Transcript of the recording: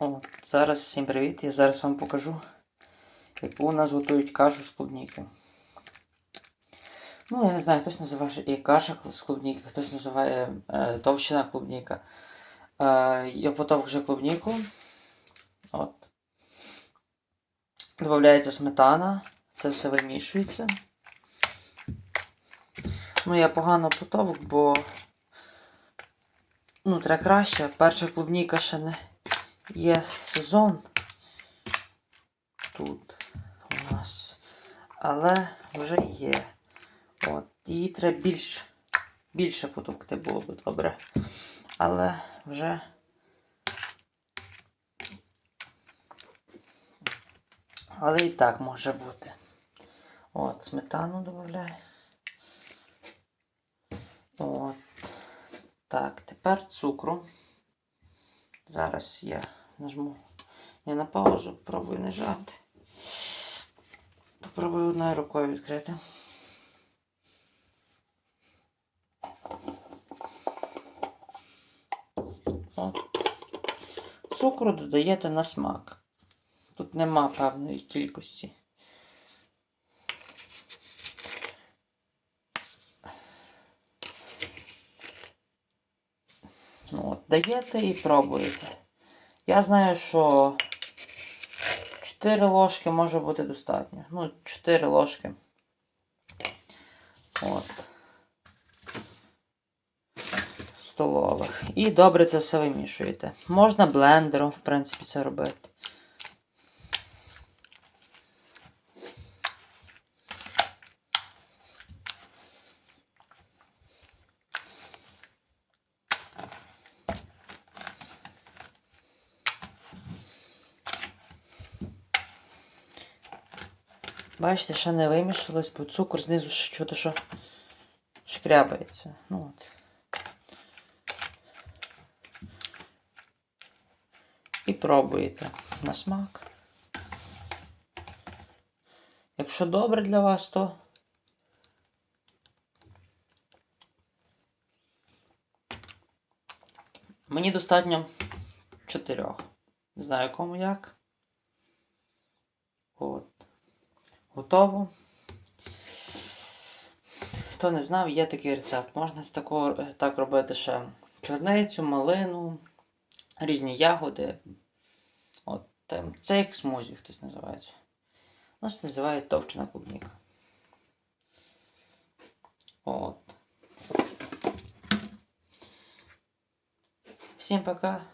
О, зараз всім привіт. Я зараз вам покажу, яку у нас готують кашу з клубніки. Ну, я не знаю, хтось називає і каша з клубніки, хтось називає е, товщина клубніка. Е, я потовк вже клубніку. От. Додається сметана. Це все вимішується. Ну, я погано потовк, бо. Ну, треба краще. Перша клубніка ще не є сезон тут у нас. Але вже є. От. Її треба більш, більше потовкти було б добре. Але вже. Але і так може бути. От, сметану додаю. От. Так, тепер цукру. Зараз я нажму. Я на паузу пробую нажати. Попробую одною рукою відкрити. От. Цукру додаєте на смак. Тут нема певної кількості. Ну, от, даєте і пробуєте. Я знаю, що 4 ложки може бути достатньо. Ну, 4 ложки. От. Столових. І добре це все вимішуєте. Можна блендером, в принципі, це робити. Бачите, ще не вимішалось, бо цукор знизу ще чути, що шкрябається. Ну от. І пробуєте на смак. Якщо добре для вас, то мені достатньо чотирьох. Не знаю кому як. От. Готово. Хто не знав, є такий рецепт. Можна з такого, е, так робити ще чорницю, малину, різні ягоди. От, там, це як смузі хтось називається. У нас називають товчена клубніка. От. Всім пока.